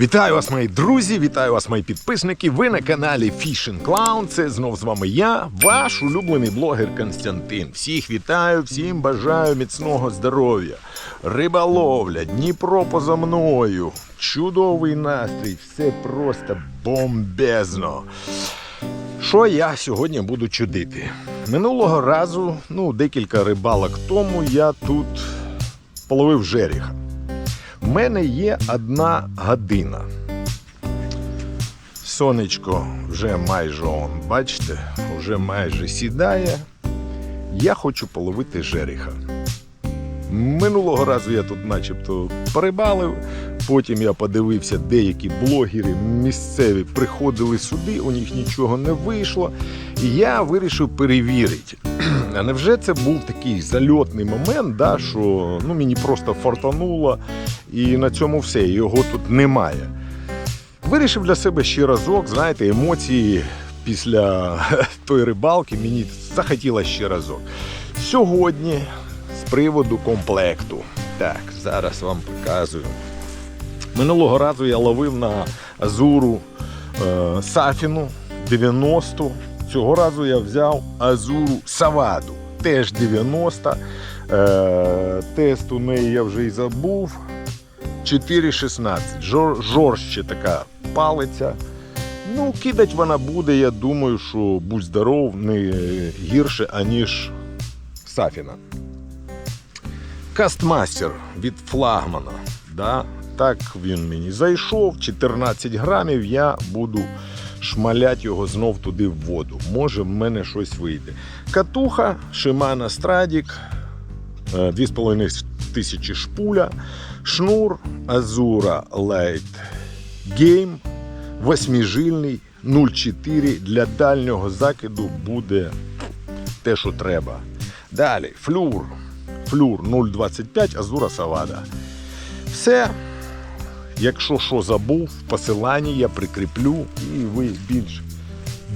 Вітаю вас, мої друзі! Вітаю вас, мої підписники. Ви на каналі Fishing Clown. Це знов з вами я, ваш улюблений блогер Константин. Всіх вітаю, всім бажаю міцного здоров'я. Риболовля, Дніпро поза мною. Чудовий настрій, все просто бомбезно. Що я сьогодні буду чудити? Минулого разу, ну, декілька рибалок тому, я тут половив жеріха. У мене є одна година. Сонечко вже майже он, бачите, вже майже сідає. Я хочу половити жеріха. Минулого разу я тут начебто порибалив, потім я подивився, деякі блогери місцеві приходили сюди, у них нічого не вийшло. І я вирішив перевірити. А невже це був такий зальотний момент, да, що ну, мені просто фартануло, і на цьому все, його тут немає. Вирішив для себе ще разок, знаєте, емоції після тої рибалки мені захотілося ще разок. Сьогодні з приводу комплекту. Так, зараз вам показую. Минулого разу я ловив на Азуру е, Сафіну 90. Цього разу я взяв Азуру Саваду. Теж 90. Е, тест у неї я вже і забув. 4,16. Жор, жорстче така палиця. Ну, кидать вона буде, я думаю, що будь здоров, не гірше, аніж Сафіна. Кастмастер від флагмана. Да? Так він мені зайшов. 14 грамів я буду шмалять його знов туди в воду. Може, в мене щось вийде. Катуха, Stradic, е, 2,5 тисячі шпуля, шнур Azura Light Game, восьмижильний 0,4 для дальнього закиду буде те, що треба. Далі флюр. Флюр 0,25, Азура Савада. Все. Якщо що забув, в посиланні я прикріплю і ви більш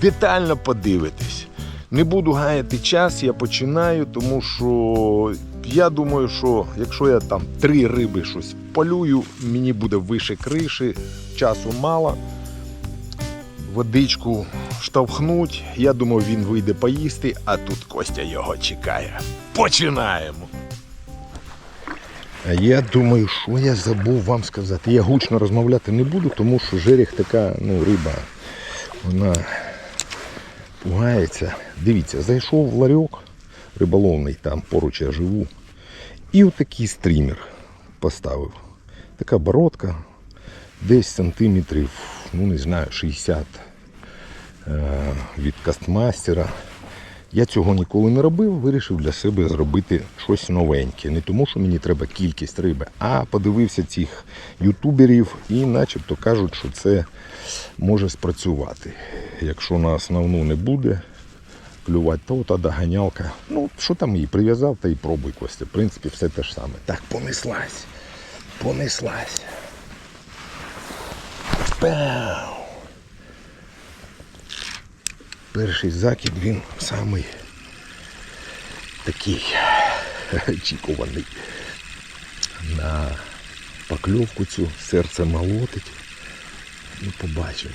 детально подивитесь. Не буду гаяти час, я починаю, тому що я думаю, що якщо я там три риби щось полюю, мені буде вище криші, часу мало. Водичку штовхнуть. Я думаю, він вийде поїсти, а тут Костя його чекає. Починаємо. Я думаю, що я забув вам сказати. Я гучно розмовляти не буду, тому що жеріх така ну, риба. Вона пугається. Дивіться, зайшов в ларьок риболовний, там поруч я живу. І отакий стрімер поставив. Така бородка, десь сантиметрів, ну не знаю, 60 е, від кастмастера. Я цього ніколи не робив, вирішив для себе зробити щось новеньке. Не тому, що мені треба кількість риби, а подивився цих ютуберів і начебто кажуть, що це може спрацювати. Якщо на основну не буде клювати, то та доганялка. Ну, що там її прив'язав, та і пробуй Костя. В принципі, все те ж саме. Так, понеслась. Понеслась. Пау. Перший закид він самий такий очікуваний. На покльовку цю серце молотить. Ну, побачимо.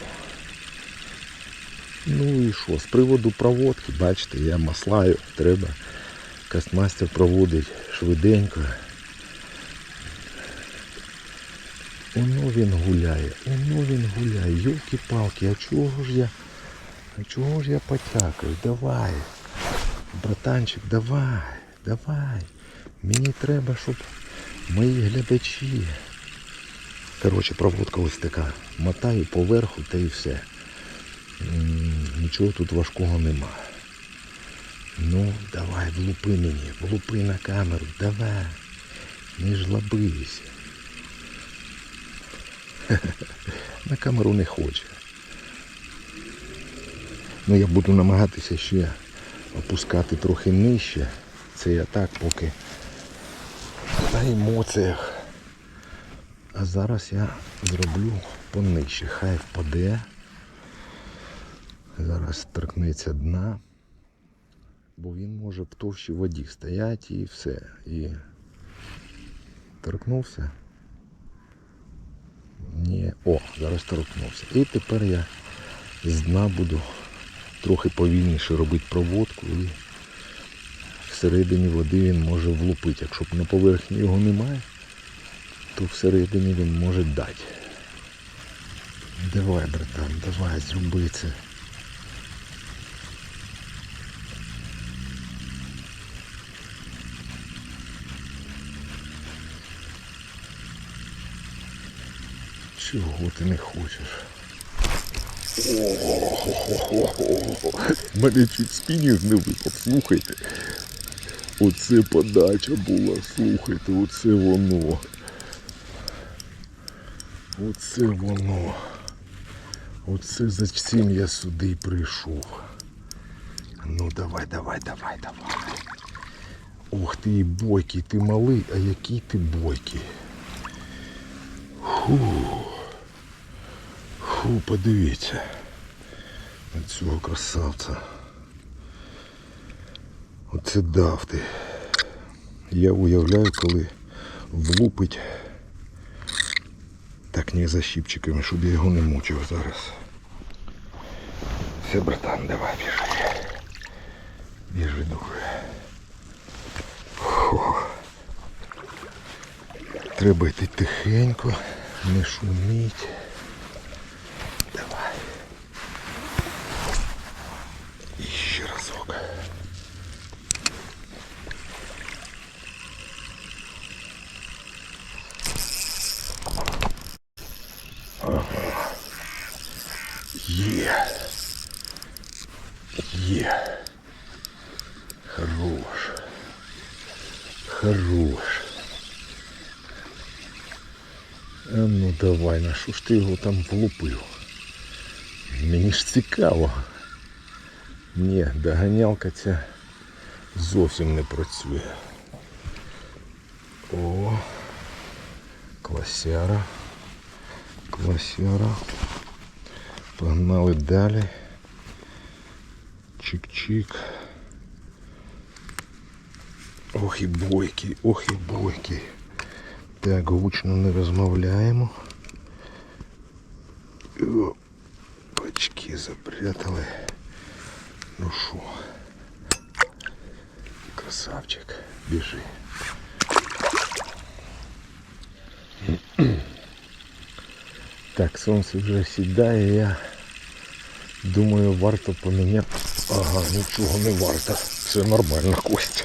Ну і що, з приводу проводки, бачите, я маслаю, треба. Кастмастер проводить швиденько. Оно він гуляє, оно він гуляє. Йолки-палки, а чого ж я? А чого ж я потякаю? Давай. Братанчик, давай, давай. Мені треба, щоб мої глядачі. Коротше, проводка ось така. Мотаю поверху та і все. Нічого тут важкого нема. Ну, давай, влупи мені, влупи на камеру, давай. Не жлобись. На камеру не хоче. Ну, я буду намагатися ще опускати трохи нижче. Це я так поки на емоціях. А зараз я зроблю понижче. Хай впаде. Зараз торкнеться дна. Бо він може в товщій воді стояти і все. І торкнувся. Ні, О, зараз торкнувся. І тепер я з дна буду трохи повільніше робити проводку і всередині води він може влупити. Якщо на поверхні його немає, то всередині він може дати. Давай, братан, давай, зроби це. Чого ти не хочеш? Мене чуть спінінг не випав, слухайте. Оце подача була, слухайте, оце воно. Оце воно. Оце за цим я сюди прийшов. Ну давай, давай, давай, давай. Ух ти і бойкий, ти малий, а який ти бойкий. Фу, подивіться на цього красавця. Оце дав ти. Я уявляю, коли влупить так не за щипчиками, щоб я його не мучив зараз. Все, братан, давай біжи. Біжи дуже. Треба йти тихенько, не шуміть. Давай. І ще разок. Ага. Є. Є. Хорош. Хорош. А ну давай, на що ж ти його там влупив? Мені ж цікаво. Ні, доганялка ця зовсім не працює. О, класяра. Класяра. Погнали далі. Чик-чик. Ох і бойкий, ох і бойкий. Так, гучно не розмовляємо. О, Очки запрятали. Ну що? Красавчик, біжи. Так, сонце вже сідає, я думаю, варто поміняти. Ага, нічого не варто. Все нормально, Костя.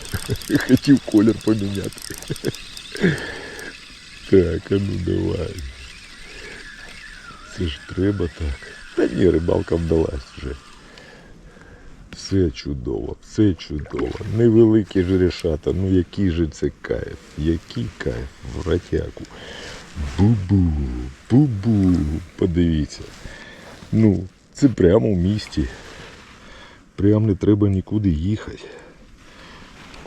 Хотів колір поміняти. Так, а ну давай. Це ж треба так. Та ні, рибалка вдалась вже. Все чудово, все чудово. Невеликі ж решата, ну який же це кайф, який кайф в ратяку. Бу-бу, бу-бу, подивіться. Ну, це прямо в місті. Прям не треба нікуди їхати.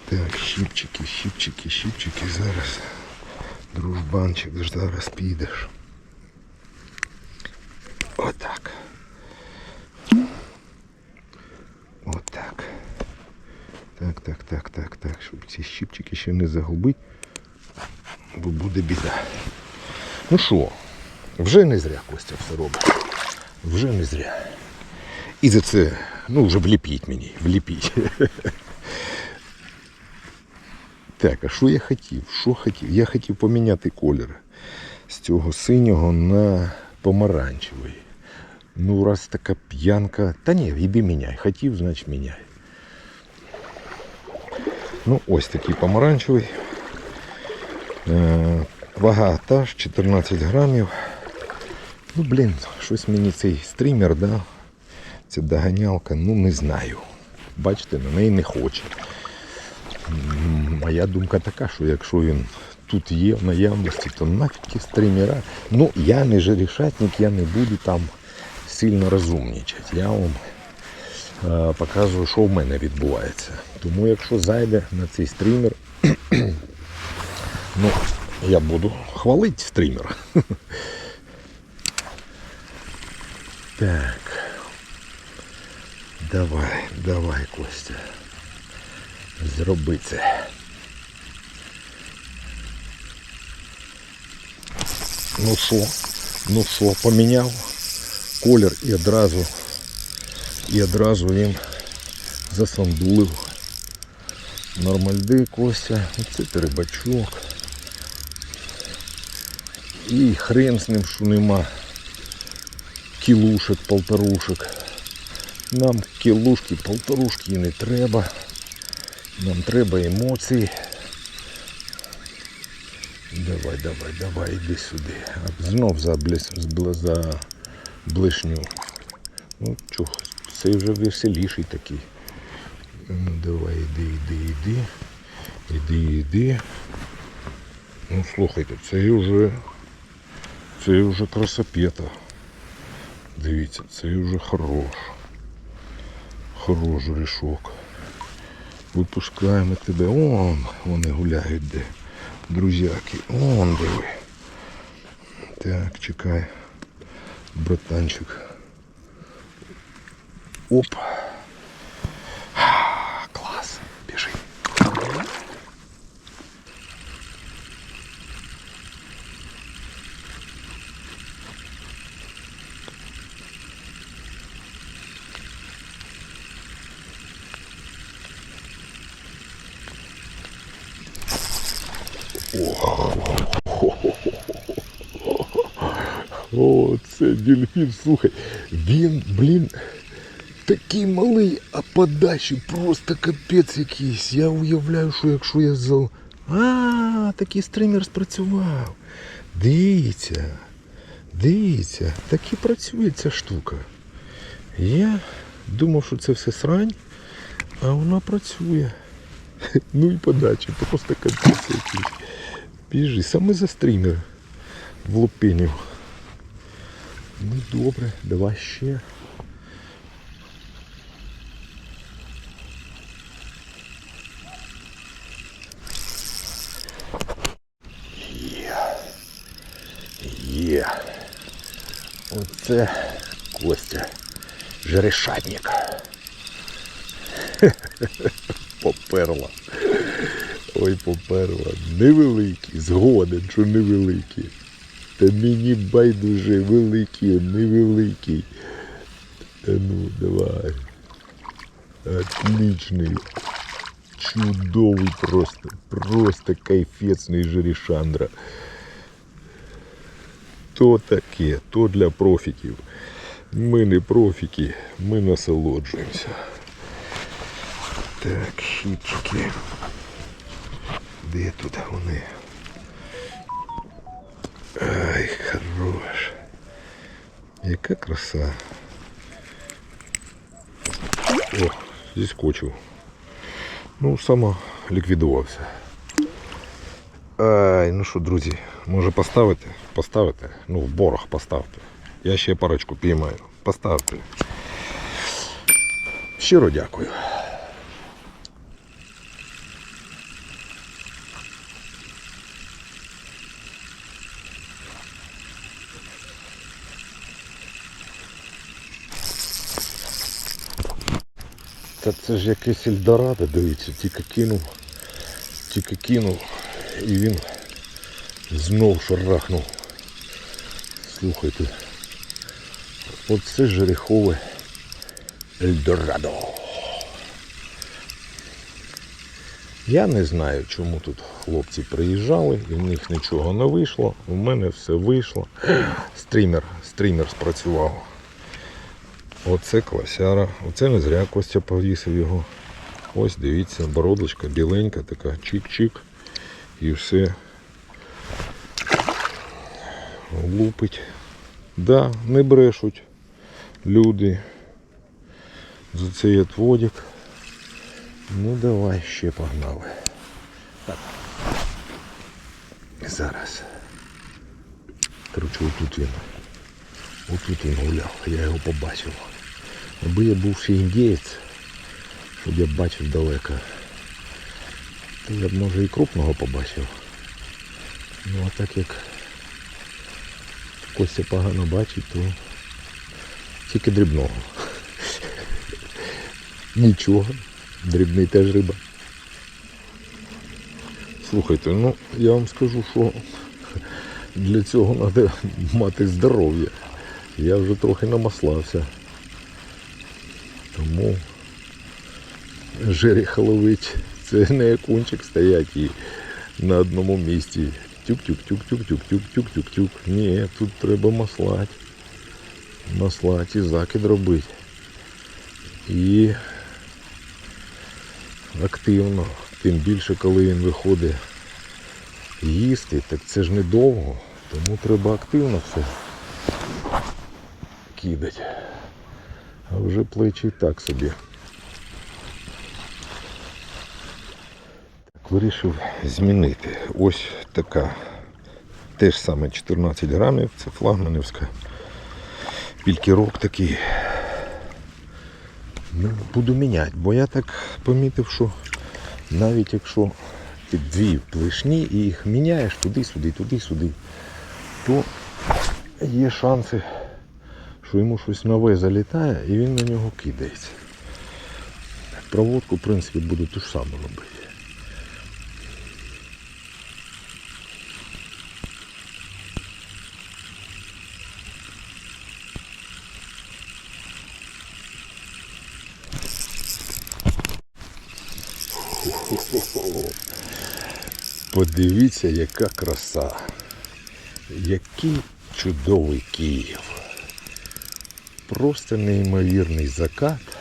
Так, щіпчики, щіпчики, щіпчики зараз. Дружбанчик, зараз підеш. Отак. Отак. Так, так, так, так, так. Щоб ці щипчики ще не загубити, бо буде біда. Ну що, вже не зря Костя все робить. Вже не зря. І за це, ну вже вліпіть мені, вліпіть. Так, а що я хотів? Що хотів? Я хотів поміняти колір з цього синього на помаранчевий. Ну, раз така п'янка. Та ні, іди міняй. Хотів, значить міняй. Ну, ось такий помаранчевий. Е, вага та ж 14 грамів. Ну, блін, щось мені цей стрімер, да? Ця доганялка, ну не знаю. Бачите, на неї не хоче. Моя думка така, що якщо він тут є в наявності, то нафіг ті стримера. Ну, я не жерешатник, я не буду там сильно розумнічати. Я вам е, показую, що в мене відбувається. Тому якщо зайде на цей стрімер, ну, я буду хвалити стрімер. Так. Давай, давай, Костя. Зроби це. Ну що, Ну що, поміняв колір і одразу, і одразу він засандулив. Нормальди Костя, це теребачок. І хрен з ним, що нема кілушек, полторушек. Нам кілушки, полторушки не треба. Нам треба емоції. Давай, давай, давай, іди сюди. Знов за, блес, за блишню. Ну чого, цей вже веселіший такий. Ну давай, іди, іди, іди. Іди, іди. Ну слухайте, це вже. Це вже красопета. Дивіться, це вже хорош. Хорош рішок. Випускаємо тебе. Он вони гуляють де. Друзяки. Он диви. Так, чекай. Братанчик. Оп. О, це дельфін, слухай. Він, блін, такий малий, а подачі просто капець якийсь. Я уявляю, що якщо я зал. А, такий стример спрацював. Дивіться, дивіться, так і працює ця штука. Я думав, що це все срань, а вона працює. Ну і подачі, просто капець якийсь. Біжи, саме за стрімер влупенів. Ну добре, давай ще. Є. Є. Оце Костя. Жерешатник. Поперла. Ой, поперла. Невеликий, згоден, що невеликий. Та мені байдуже великий, невеликий. Та ну, давай. Отличный. Чудовий просто. Просто кайфецний жерешандра. То таке, то для профіків. Ми не профіки, ми насолоджуємося. Так, хіпчики. Де тут вони? Ай, хорош. Яка краса. О, зіскочив. Ну, сама ліквідувався. Ай, ну що, друзі, може поставити? Поставити? Ну, в борг поставте. Я ще парочку піймаю. Поставте. Щиро дякую. Це ж якесь Ельдорадо, дивіться, тільки кинув, тільки кинув і він знов шарахнув. Слухайте. Оце жерехове Ельдорадо. Я не знаю, чому тут хлопці приїжджали, і в них нічого не вийшло. У мене все вийшло. Стрімер, стрімер спрацював. Оце класяра. Оце не зря Костя повісив його. Ось дивіться, бородочка біленька, така чик-чик. І все лупить. Да, не брешуть люди. За цей отводик. Ну давай ще погнали. Так. Зараз. Короче, отут він. Отут він гуляв, я його побачив. Аби я був ще індієць, щоб я бачив далеко, то я б може і крупного побачив. Ну а так як Костя погано бачить, то тільки дрібного. Нічого, дрібний теж риба. Слухайте, ну я вам скажу, що для цього треба мати здоров'я. Я вже трохи намаслався. Тому жереха ловить. Це не як кунчик стоять і на одному місці. Тюк-тюк-тюк-тюк-тюк-тюк-тюк-тюк. Ні, тут треба маслати. Маслати і закид робити. І активно. Тим більше, коли він виходить їсти, так це ж недовго. Тому треба активно все кидати. А вже плечі так собі. Так, вирішив змінити. Ось така. Теж саме 14 грамів, це флагманівська. Пількірок такий. Ну, буду міняти, бо я так помітив, що навіть якщо ти дві плешні і їх міняєш туди-сюди, туди-сюди, то є шанси, що йому щось нове залітає і він на нього кидається. Проводку, в принципі, буду ту ж саму робити. Подивіться, яка краса. Який чудовий Київ. Просто неймовірний закат.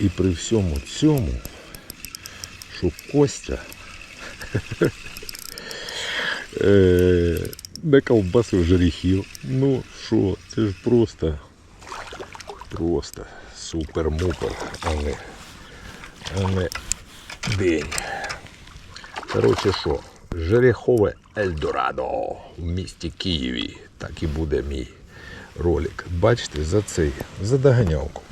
І при всьому цьому, що Костя е, не ковбасив жерехів. Ну що, це ж просто, просто супер-мупер, а не, а не день. Коротше що, Жерехове Ельдорадо в місті Києві. Так і буде мій ролик. Бачите, за цей, за доганялку.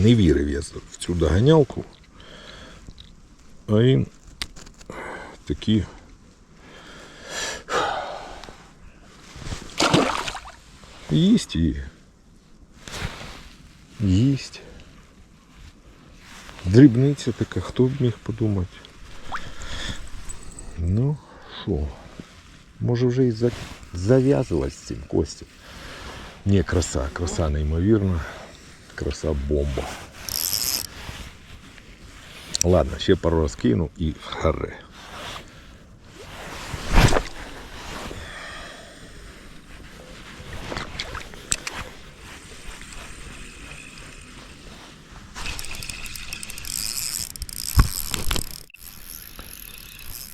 Не вірив я в цю доганялку. А він такі. Їсть її. Їсть. Дрібниця така, хто б міг подумати. Ну, що? Може вже і за- зав'язалась з цим Костя. Ні, краса, краса неймовірна. Краса бомба. Ладно, ще пару раз кину і харе.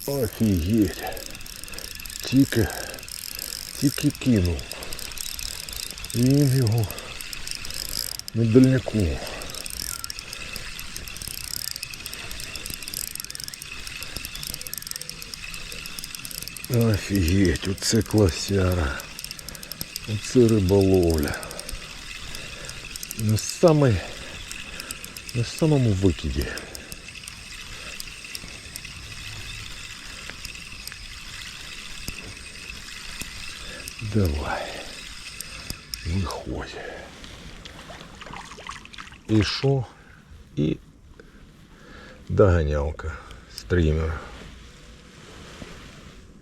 Офігеть. Тільки, тільки кинув. Він його на. Офігеть, оце класяра. Оце риболовля. На самой, на самому викиді. Давай. Виходь. І що? І доганялка. Стрімер.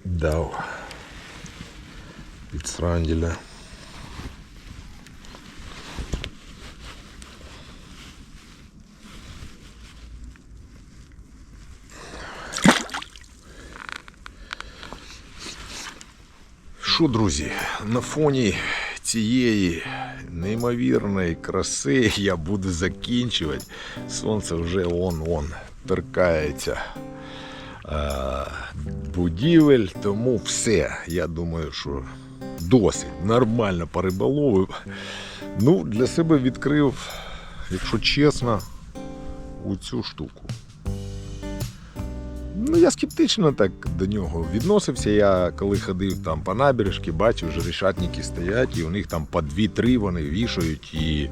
Дав. Від сранделя. Що, друзі, на фоні цієї неймовірної краси я буду закінчувати. Сонце вже он-он торкається е, будівель, тому все. Я думаю, що досить нормально пориболовив. Ну, для себе відкрив, якщо чесно, у цю штуку. Ну, я скептично так до нього відносився. Я коли ходив там по набережці, бачив, що решатники стоять, і у них там по дві-три вони вішають і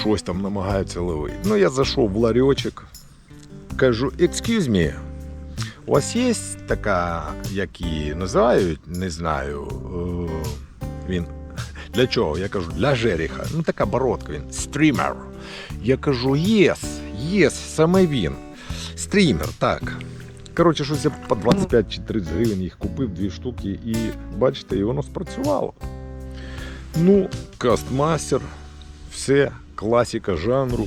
щось там намагаються ловити. Ну, я зайшов в ларьочок, кажу, excuse me, у вас є така, як її називають, не знаю. е, Він для чого? Я кажу, для жереха. Ну така бородка він. Стрімер. Я кажу, єс, єс, саме він. Стрімер, так. Коротше, щось я по 25 чи 30 гривень їх купив, дві штуки, і бачите, і воно спрацювало. Ну, кастмастер, все, класика жанру.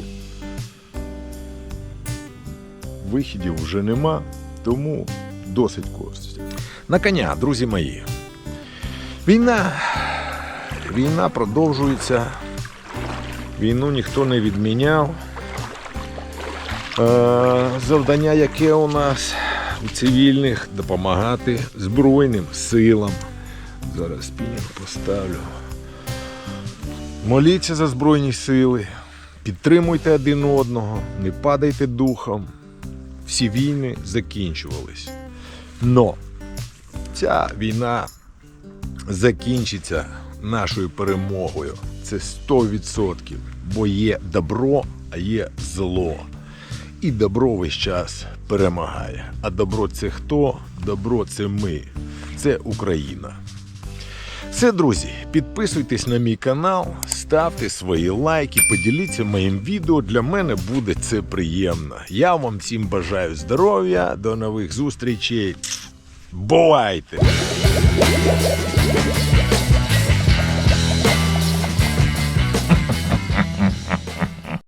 Вихідів вже нема, тому досить користі. На коня, друзі мої. Війна. Війна продовжується. Війну ніхто не відміняв. Е, завдання, яке у нас цивільних допомагати Збройним силам. Зараз спінінг поставлю. Моліться за Збройні сили, підтримуйте один одного, не падайте духом. Всі війни закінчувались. Но ця війна закінчиться нашою перемогою. Це 100%. Бо є добро, а є зло. І добро весь час перемагає. А добро це хто? Добро це ми. Це Україна. Все, друзі, підписуйтесь на мій канал, ставте свої лайки, поділіться моїм відео. Для мене буде це приємно. Я вам всім бажаю здоров'я, до нових зустрічей. Бувайте!